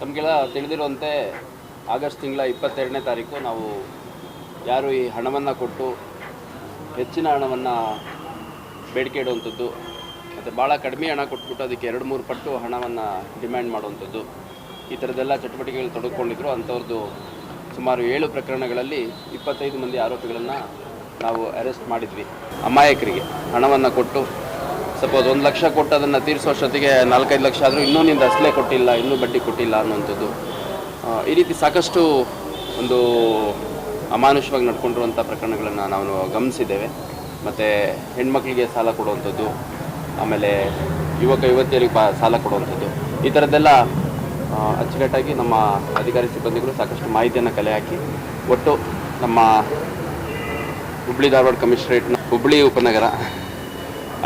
ತಮಗೆಲ್ಲ ತಿಳಿದಿರುವಂತೆ ಆಗಸ್ಟ್ ತಿಂಗಳ ಇಪ್ಪತ್ತೆರಡನೇ ತಾರೀಕು ನಾವು ಯಾರು ಈ ಹಣವನ್ನು ಕೊಟ್ಟು ಹೆಚ್ಚಿನ ಹಣವನ್ನು ಬೇಡಿಕೆ ಇಡುವಂಥದ್ದು, ಮತ್ತು ಭಾಳ ಕಡಿಮೆ ಹಣ ಕೊಟ್ಬಿಟ್ಟು ಅದಕ್ಕೆ ಎರಡು ಮೂರು ಪಟ್ಟು ಹಣವನ್ನು ಡಿಮ್ಯಾಂಡ್ ಮಾಡುವಂಥದ್ದು, ಈ ಥರದ್ದೆಲ್ಲ ಚಟುವಟಿಕೆಗಳು ತೊಡಗಿಕೊಂಡಿದ್ರು. ಅಂಥವ್ರದ್ದು ಸುಮಾರು ಏಳು ಪ್ರಕರಣಗಳಲ್ಲಿ ಇಪ್ಪತ್ತೈದು ಮಂದಿ ಆರೋಪಿಗಳನ್ನು ನಾವು ಅರೆಸ್ಟ್ ಮಾಡಿದ್ವಿ. ಅಮಾಯಕರಿಗೆ ಹಣವನ್ನು ಕೊಟ್ಟು ಸಪೋಸ್ ಒಂದು ಲಕ್ಷ ಕೊಟ್ಟು ಅದನ್ನು ತೀರಿಸೋಷ್ಟೊತ್ತಿಗೆ ನಾಲ್ಕೈದು ಲಕ್ಷ ಆದರೂ ಇನ್ನೂ ನಿಂದು ಅಸಲೇ ಕೊಟ್ಟಿಲ್ಲ, ಇನ್ನೂ ಬಡ್ಡಿ ಕೊಟ್ಟಿಲ್ಲ ಅನ್ನುವಂಥದ್ದು. ಈ ರೀತಿ ಸಾಕಷ್ಟು ಒಂದು ಅಮಾನುಷವಾಗಿ ನಡ್ಕೊಂಡಿರುವಂಥ ಪ್ರಕರಣಗಳನ್ನು ನಾವು ಗಮನಿಸಿದ್ದೇವೆ. ಮತ್ತು ಹೆಣ್ಮಕ್ಳಿಗೆ ಸಾಲ ಕೊಡುವಂಥದ್ದು, ಆಮೇಲೆ ಯುವಕ, ಯುವತಿಯರಿಗೆ ಬಾ, ಸಾಲ ಕೊಡುವಂಥದ್ದು. ಈ ಥರದ್ದೆಲ್ಲ ಅಚ್ಚುಕಟ್ಟಾಗಿ ನಮ್ಮ ಅಧಿಕಾರಿ ಸಿಬ್ಬಂದಿಗಳು ಸಾಕಷ್ಟು ಮಾಹಿತಿಯನ್ನು ಕಲೆ ಹಾಕಿ, ಒಟ್ಟು ನಮ್ಮ ಹುಬ್ಳಿ ಧಾರವಾಡ ಕಮಿಷನರೇಟ್ನ ಹುಬ್ಳಿ ಉಪನಗರ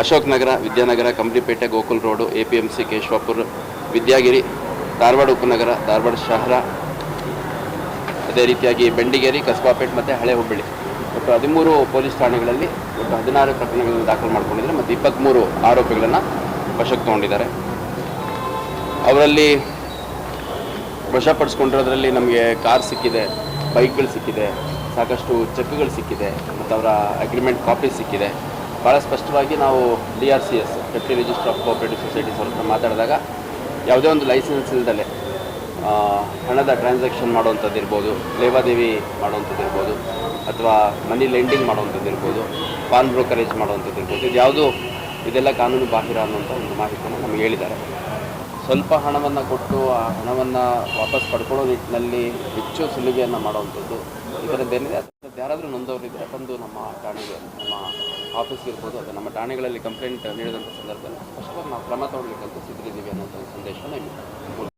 Ashok Nagar, Vidyanagar Kamplipete Gokul road A P M C Keshavapur, Vidyagiri, Dharwad ಉಪನಗರ, ಧಾರವಾಡ ಶಹರ, ಅದೇ ರೀತಿಯಾಗಿ ಬೆಂಡಿಗೇರಿ, ಕಸ್ಬಾಪೇಟ್ ಮತ್ತು ಹಳೆ ಹುಬ್ಬಳ್ಳಿ. ಒಟ್ಟು ಹದಿಮೂರು ಪೊಲೀಸ್ ಠಾಣೆಗಳಲ್ಲಿ ಒಟ್ಟು ಹದಿನಾರು ಪ್ರಕರಣಗಳನ್ನು ದಾಖಲು ಮಾಡ್ಕೊಂಡಿದ್ದಾರೆ ಮತ್ತು ಇಪ್ಪತ್ತ್ಮೂರು ಆರೋಪಿಗಳನ್ನು ವಶಕ್ಕೆ ತಗೊಂಡಿದ್ದಾರೆ. ಅವರಲ್ಲಿ ವಶಪಡಿಸ್ಕೊಂಡಿರೋದ್ರಲ್ಲಿ ನಮಗೆ ಕಾರ್ ಸಿಕ್ಕಿದೆ, ಬೈಕ್ಗಳು ಸಿಕ್ಕಿದೆ, ಸಾಕಷ್ಟು ಚೆಕ್ಗಳು ಸಿಕ್ಕಿದೆ, ಮತ್ತು ಅವರ ಅಗ್ರಿಮೆಂಟ್ ಕಾಪಿ ಸಿಕ್ಕಿದೆ. ಭಾಳ ಸ್ಪಷ್ಟವಾಗಿ ನಾವು D R C S deputy register of cooperative societies ಅವ್ರ ಹತ್ರ ಮಾತಾಡಿದಾಗ ಯಾವುದೇ ಒಂದು ಲೈಸೆನ್ಸ್ ಇಲ್ದಲೆ ಹಣದ ಟ್ರಾನ್ಸಾಕ್ಷನ್ ಮಾಡುವಂಥದ್ದು ಇರ್ಬೋದು, ಲೇವಾದೇವಿ ಮಾಡುವಂಥದ್ದು ಇರ್ಬೋದು, ಅಥವಾ ಮನಿ ಲೆಂಡಿಂಗ್ ಮಾಡುವಂಥದ್ದು ಇರ್ಬೋದು, ಪಾನ್ ಬ್ರೋಕರೇಜ್ ಮಾಡುವಂಥದ್ದು ಇರ್ಬೋದು, ಇದು ಯಾವುದು, ಇದೆಲ್ಲ ಕಾನೂನು ಬಾಹಿರ ಅನ್ನುವಂಥ ಒಂದು ಮಾಹಿತಿಯನ್ನು ನಮಗೆ ಹೇಳಿದ್ದಾರೆ. ಸ್ವಲ್ಪ ಹಣವನ್ನು ಕೊಟ್ಟು ಆ ಹಣವನ್ನು ವಾಪಸ್ ಪಡ್ಕೊಳ್ಳೋ ನಿಟ್ಟಿನಲ್ಲಿ ಹೆಚ್ಚು ಸುಲಿಗೆಯನ್ನು ಮಾಡುವಂಥದ್ದು ಈ ಥರದ್ದೇನಿದೆ ಅದು ಯಾರಾದರೂ ನೊಂದವರಿದ್ದರೆ ಬಂದು ನಮ್ಮ ಠಾಣೆಗೆ, ನಮ್ಮ ಆಫೀಸ್ ಇರ್ಬೋದು ಅಥವಾ ನಮ್ಮ ಠಾಣೆಗಳಲ್ಲಿ ಕಂಪ್ಲೇಂಟ್ ನೀಡಿದಂಥ ಸಂದರ್ಭದಲ್ಲಿ ಸ್ಪಷ್ಟವಾಗಿ ನಾವು ಕ್ರಮ ತಗೊಳ್ಬೇಕಂತ ಸಿದ್ಧರಿದ್ದೀವಿ ಅನ್ನೋಂಥ ಸಂದೇಶವನ್ನು